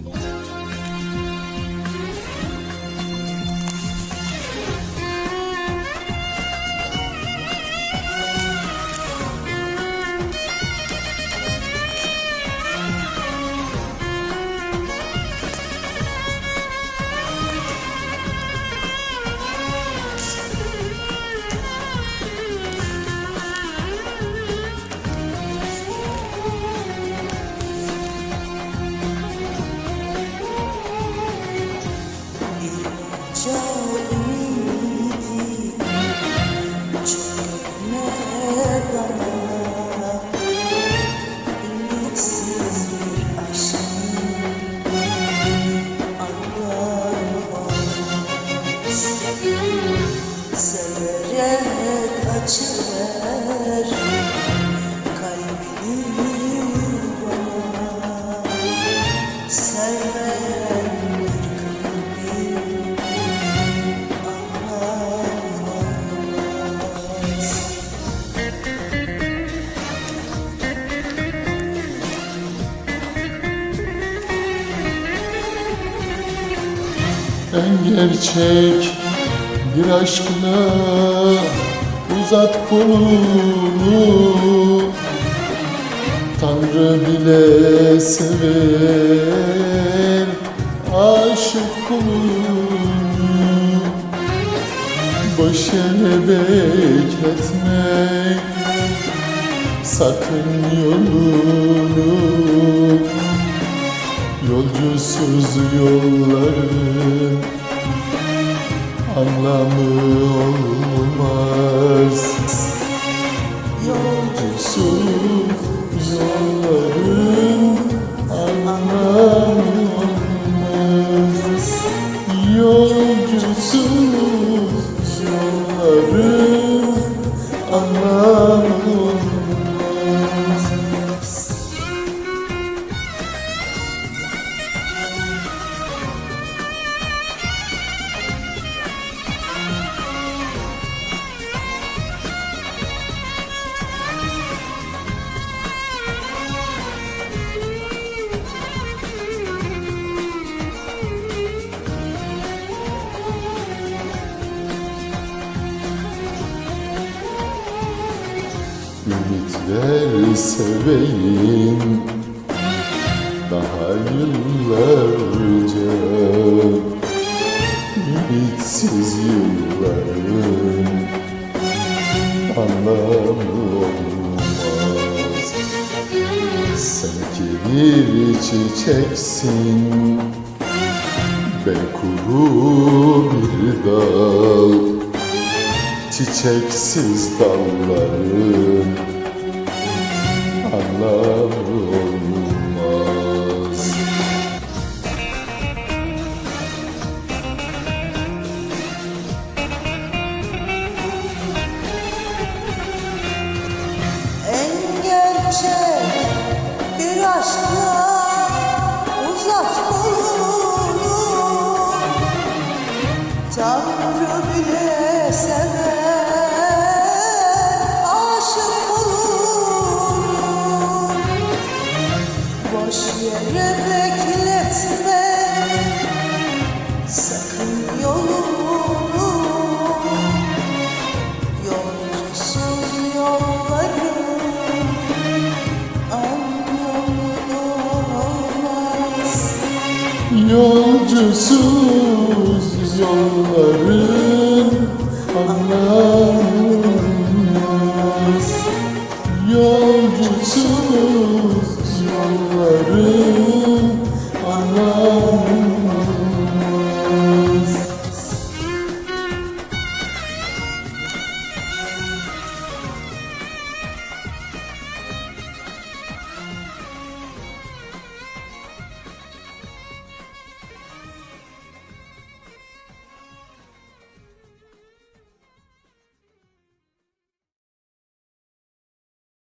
Yeah. En gerçek bir aşkla uzat kolunu Tanrı bile sever aşık kulunu Boş yere bekletme sakın yolunu Yolcusuz yolların anlamı olmaz. Yolcusuz yolların anlamı olmaz. Yolcusuz yolların Ümit ver seveyim. Daha yıllarca Ümitsiz yılların Anlamı olmaz Sanki bir çiçeksin. Ben kuru bir çiçeksiz dalların anlamı Yolcusuz yolların